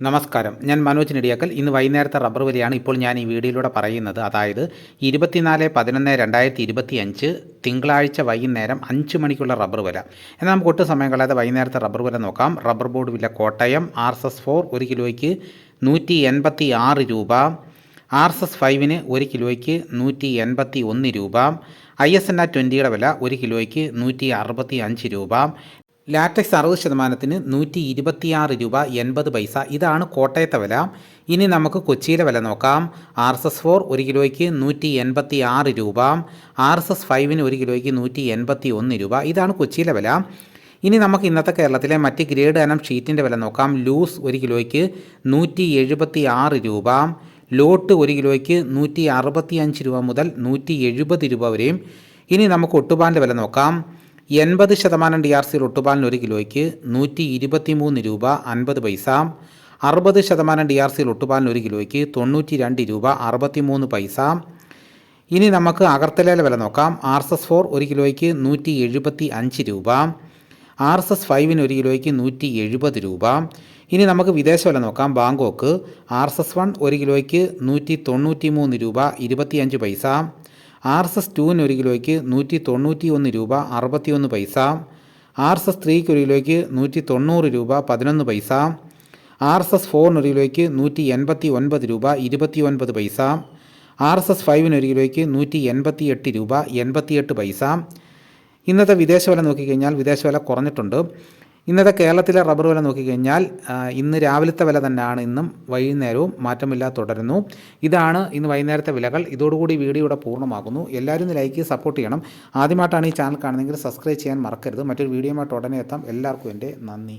നമസ്കാരം. ഞാൻ മനോജ് നെടിയാക്കൽ. ഇന്ന് വൈകുന്നേരത്തെ റബ്ബർ വിലയാണ് ഇപ്പോൾ ഞാൻ ഈ വീഡിയോയിലൂടെ പറയുന്നത്. അതായത് ഇരുപത്തിനാല് പതിനൊന്ന് രണ്ടായിരത്തി ഇരുപത്തി അഞ്ച് തിങ്കളാഴ്ച വൈകുന്നേരം അഞ്ച് മണിക്കുള്ള റബ്ബർ വില. എന്നാൽ നമുക്ക് ഒട്ടും സമയം കളയാതെ വൈകുന്നേരത്തെ റബ്ബർ വില നോക്കാം. റബ്ബർ ബോർഡ് വില Kottayam R S S four ഒരു കിലോയ്ക്ക് നൂറ്റി എൺപത്തി ആറ് രൂപ ആർ എസ് എസ് ഫൈവിന് ഒരു കിലോയ്ക്ക് നൂറ്റി എൺപത്തി ഒന്ന് രൂപ ഐ എസ് എൻ ആ ട്വന്റിയുടെ വില ഒരു കിലോയ്ക്ക് നൂറ്റി അറുപത്തി അഞ്ച് രൂപ ലാറ്റക്സ് അറുപത് ശതമാനത്തിന് നൂറ്റി ഇരുപത്തിയാറ് രൂപ എൺപത് പൈസ. ഇതാണ് കോട്ടയത്തെ വില. ഇനി നമുക്ക് കൊച്ചിയിലെ വില നോക്കാം. ആർ എസ് എസ് ഫോർ ഒരു കിലോയ്ക്ക് നൂറ്റി എൺപത്തി ആറ് രൂപ. ആർ എസ് എസ് ഫൈവിന് ഒരു കിലോയ്ക്ക് നൂറ്റി എൺപത്തി ഒന്ന് രൂപ. ഇതാണ് കൊച്ചിയിലെ വില. ഇനി നമുക്ക് ഇന്നത്തെ കേരളത്തിലെ മറ്റ് ഗ്രേഡ് അനം ഷീറ്റിന്റെ വില നോക്കാം. ലൂസ് ഒരു കിലോയ്ക്ക് നൂറ്റി എഴുപത്തി ആറ് രൂപ. ലോട്ട് ഒരു കിലോയ്ക്ക് നൂറ്റി അറുപത്തി അഞ്ച് രൂപ മുതൽ നൂറ്റി എഴുപത് രൂപ വരെയും. ഇനി നമുക്ക് ഒട്ടുപാലിന്റെ വില നോക്കാം. എൺപത് ശതമാനം ഡി ആർ സി ഒട്ടുപാലിന് ഒരു കിലോയ്ക്ക് നൂറ്റി ഇരുപത്തി മൂന്ന് രൂപ അൻപത് പൈസ അറുപത് ശതമാനം ഡി ആർ സി ഒട്ടുപാലിന് ഒരു കിലോയ്ക്ക് തൊണ്ണൂറ്റി രണ്ട് രൂപ അറുപത്തി മൂന്ന് പൈസ. ഇനി നമുക്ക് അകർത്തലയിലെ വില നോക്കാം. ആർ എസ് എസ് ഫോർ ഒരു കിലോയ്ക്ക് നൂറ്റി എഴുപത്തി അഞ്ച് രൂപ ആർ എസ് എസ് ഫൈവിന് ഒരു കിലോയ്ക്ക് നൂറ്റി എഴുപത് രൂപ. ഇനി നമുക്ക് വിദേശ വില നോക്കാം. Bangkok R S S one ഒരു കിലോയ്ക്ക് നൂറ്റി തൊണ്ണൂറ്റി മൂന്ന് രൂപ ഇരുപത്തിയഞ്ച് പൈസ ആർ എസ് എസ് ടുവിന് ഒരു കിലോയ്ക്ക് നൂറ്റി തൊണ്ണൂറ്റി ഒന്ന് രൂപ അറുപത്തിയൊന്ന് പൈസ. ആർ എസ് എസ് ത്രീക്ക് ഒരു കിലോയ്ക്ക് നൂറ്റി തൊണ്ണൂറ് രൂപ പതിനൊന്ന് പൈസ. ആർ എസ് എസ് ഫോറിന് ഒരു കിലോയ്ക്ക് നൂറ്റി എൺപത്തി ഒൻപത് രൂപ ഇരുപത്തി ഒൻപത് പൈസ. ആർ എസ് എസ് ഫൈവിന് ഒരു കിലോയ്ക്ക് നൂറ്റി എൺപത്തി എട്ട് രൂപ എൺപത്തിയെട്ട് പൈസ. ഇന്നത്തെ വിദേശ വില നോക്കിക്കഴിഞ്ഞാൽ വിദേശ വില കുറഞ്ഞിട്ടുണ്ട്. ഇന്നത്തെ കേരളത്തിലെ റബ്ബർ വില നോക്കിക്കഴിഞ്ഞാൽ ഇന്ന് രാവിലത്തെ വില തന്നെയാണ് ഇന്നും വൈകുന്നേരവും മാറ്റമില്ലാതെ തുടരുന്നു. ഇതാണ് ഇന്ന് വൈകുന്നേരത്തെ വിലകൾ. ഇതോടുകൂടി വീഡിയോ ഇവിടെ പൂർണമാകുന്നു എല്ലാവരും ഒന്ന് ലൈക്ക് സപ്പോർട്ട് ചെയ്യണം. ആദ്യമായിട്ടാണ് ഈ ചാനൽ കാണുന്നതെങ്കിൽ സബ്സ്ക്രൈബ് ചെയ്യാൻ മറക്കരുത്. മറ്റൊരു വീഡിയോയുമായിട്ട് ഉടനെ എത്താം. എല്ലാവർക്കും എന്റെ നന്ദി.